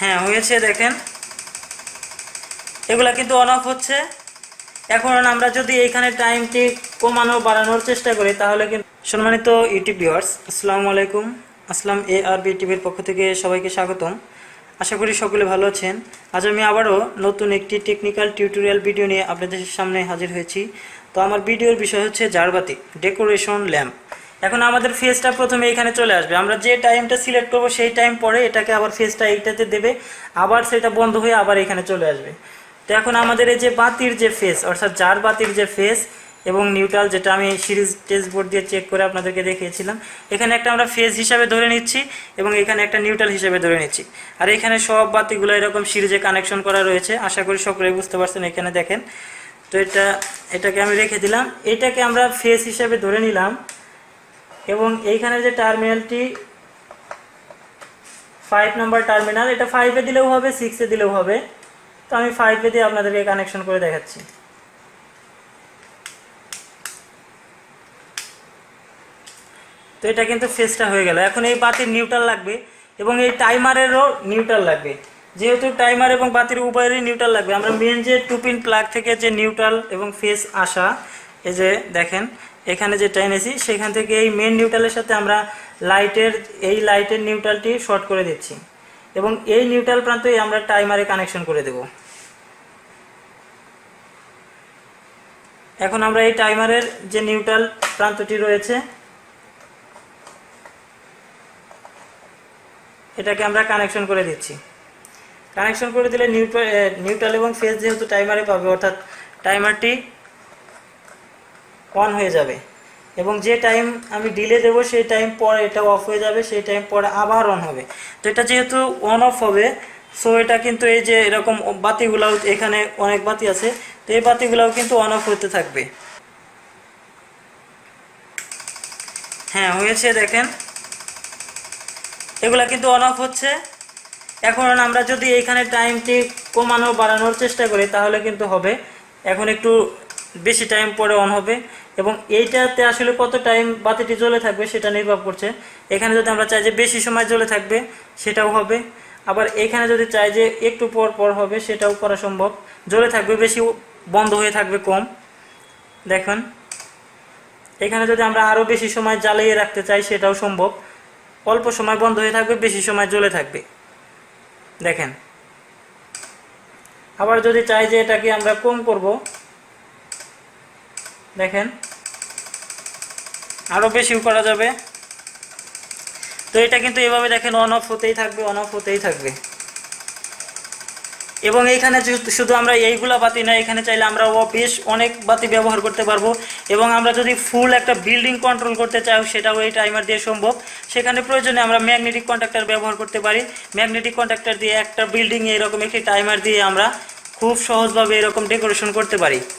হ্যাঁ হয়েছে, দেখেন। এগুলা কিন্তু অন অফ হচ্ছে। এখন আমরা যদি এইখানে টাইমটি কমানো, বাড়ানোর চেষ্টা করি, তাহলে কিন্তু সম্মানিত ইউটিউব ভিউয়ার্স আসসালামু আলাইকুম। আসসালাম এ আর বি টিভির পক্ষ থেকে সবাইকে স্বাগতম। আশা করি সকলে ভালো আছেন। আজ আমি আবারও নতুন একটি টেকনিক্যাল টিউটোরিয়াল ভিডিও নিয়ে আপনাদের সামনে হাজির হয়েছি। তো আমার ভিডিওর বিষয় হচ্ছে জারবাতি ডেকোরেশন ল্যাম্প এখন আমাদের ফেসটা প্রথমে এখানে চলে আসবে। আমরা যে টাইমটা সিলেক্ট করব, সেই টাইম পরে এটাকে আবার ফেসটা এইটাতে দেবে। আবার সেটা বন্ধ হয়ে আবার এখানে চলে আসবে। তো এখন আমাদের এই যে বাতির যে ফেস অর্থাৎ জার বাতির যে ফেস এবং নিউট্রাল যেটা আমি সিরিজ টেস্ট বোর্ড দিয়ে চেক করে আপনাদেরকে দেখিয়েছিলাম, এখানে একটা আমরা ফেজ হিসাবে ধরে নিচ্ছি এবং এখানে একটা নিউট্রাল হিসাবে ধরে নিচ্ছি। আর এখানে সব বাতিগুলো এরকম সিরিজে কানেকশন করা রয়েছে। আশা করি সকলে বুঝতে পারছেন এখানে দেখেন। তো এটা, এটাকে আমি রেখে দিলাম। এটাকে আমরা ফেস হিসাবে ধরে নিলাম। এবং এইখানে যে টার্মিনালটি ফাইভ নাম্বার টার্মিনাল এটা ফাইভে দিলেও হবে সিক্সে দিলেও হবে। তো আমি ফাইভে দিয়ে আপনাদেরকে কানেকশন করে দেখাচ্ছি। তো এটা কিন্তু ফেসটা হয়ে গেল। এখন এই বাতির নিউট্রাল লাগবে এবং এই টাইমারেরও নিউট্রাল লাগবে। যেহেতু টাইমার এবং বাতির উভয়েরই নিউট্রাল লাগবে, আমরা মেন যে টু পিন প্লাগ থেকে যে নিউট্রাল এবং ফেস আসা এই যে দেখেন, এখানে যে টেনেছি সেখান থেকে এই মেন নিউট্রালের সাথে আমরা লাইটের এই লাইটের নিউট্রালটি শর্ট করে দিচ্ছি। এবং এই নিউট্রাল প্রান্তই আমরা টাইমারে কানেকশন করে দেব। এখন আমরা এই টাইমারের যে নিউট্রাল প্রান্তটি রয়েছে, এটাকে আমরা কানেকশন করে দিচ্ছি। কানেকশন করে দিলে নিউট্রাল নিউট্রাল এবং ফেজ যেহেতু টাইমারে পাবে, অর্থাৎ টাইমারটি অন হয়ে যাবে। এবং যে টাইম আমি ডিলে দেবো, সেই টাইম পরে এটা অফ হয়ে যাবে, সেই টাইম পরে আবার অন হবে। তো এটা যেহেতু অন অফ হবে সো এটা কিন্তু এই যে এরকম বাতিগুলাও এখানে অনেক বাতি আছে, তো এই বাতিগুলাও কিন্তু অন অফ হতে থাকবে। হ্যাঁ হয়েছে, দেখেন। এগুলা কিন্তু অন অফ হচ্ছে। এখন আমরা যদি এইখানে টাইমটি কমানো, বাড়ানোর চেষ্টা করি, তাহলে কিন্তু হবে। এখন একটু বেশি টাইম পরে অন হবে। এবং এইটাতে আসলে কত টাইম বাতিটি জ্বলে থাকবে সেটা নির্ভর করছে। এখানে যদি আমরা চাই যে বেশি সময় জ্বলে থাকবে, সেটাও হবে। আবার এখানে যদি চাই যে একটু পর পর হবে, সেটাও করা সম্ভব। জ্বলে থাকবে বেশি, বন্ধ হয়ে থাকবে কম। দেখুন, এখানে যদি আমরা আরও বেশি সময় জ্বালিয়ে রাখতে চাই, সেটাও সম্ভব। অল্প সময় বন্ধ হয়ে থাকবে, বেশি সময় জ্বলে থাকবে। দেখেন, আবার যদি চাই যে এটাকে আমরা কম করব দেখেন। আরও বেশিও করা যাবে। তো এটা কিন্তু এভাবে দেখেন অন অফ হতেই থাকবে অন অফ হতেই থাকবে। এবং এইখানে শুধু আমরা এইগুলা বাতি না, এখানে চাইলে আমরা বেশ অনেক বাতি ব্যবহার করতে পারব। এবং আমরা যদি ফুল একটা বিল্ডিং কন্ট্রোল করতে চাই সেটাও এই টাইমার দিয়ে সম্ভব। সেখানে প্রয়োজনে আমরা ম্যাগনেটিক কন্ট্রাক্টর ব্যবহার করতে পারি। ম্যাগনেটিক কন্ট্রাক্টর দিয়ে একটা বিল্ডিংয়ে এরকম একটি টাইমার দিয়ে আমরা খুব সহজভাবে এরকম ডেকোরেশন করতে পারি।